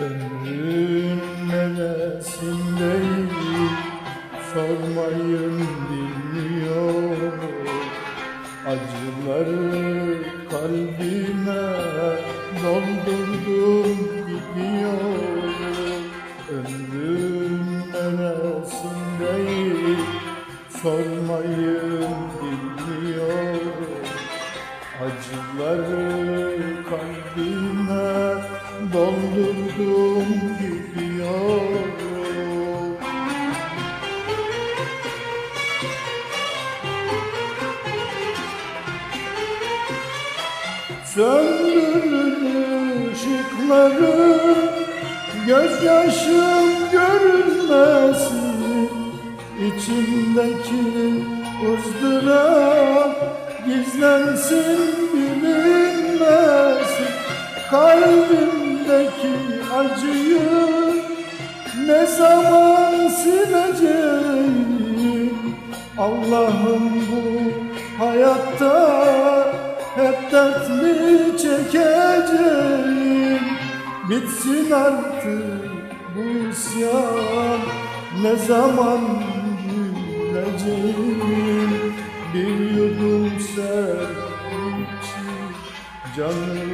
Ömrün neresindeyim? Sormayın bilmiyor Acıları kalbime doldurdum gidiyor Ömrün neresindeyim? Sormayın bilmiyor Acıları Söndürün ışıkları Gözyaşım görünmesin. İçimdeki ızdırap Gizlensin bilinmesin. Kalbimdeki acıyı Ne zaman sileceğim Allah'ım bu hayatta hep dert mi çekeceğim. Bitsin artık bu isyan. Ne zaman güleceğim? Bir yudum sevgi için Canımı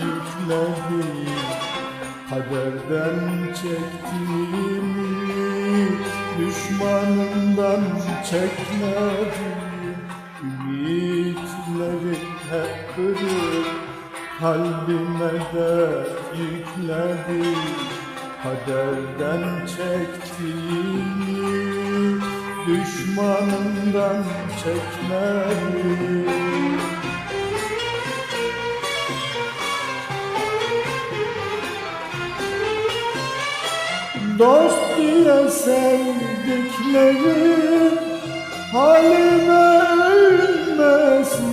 yükledi Kaderden çektiğimi Düşmanımdan çekmedim Ümitlerim hep kırık Kalbime dert yükledi Kaderden çektiğimi Düşmanımdan çekmedim Dost diye sevdiklerim halime ölmesin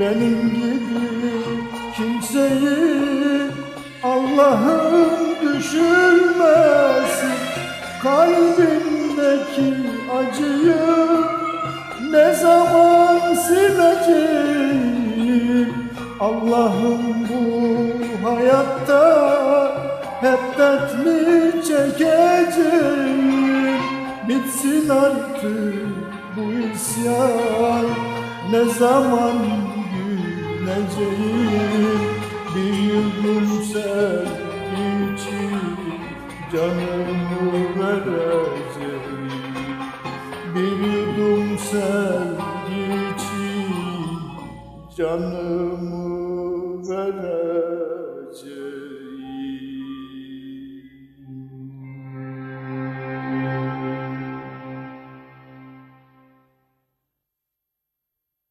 Benim gibi kimseyi Allah'ım düşürmesin. Kalbimdeki acıyı ne zaman sileceğim? Allah'ım bu hayatta hep dert mi çekeceğim Bitsin artık bu isyan. Ne zaman güleceğim Bir yudum sevgi için Canımı vereceğim. Bir yudum sevgi için Canımı vereceğim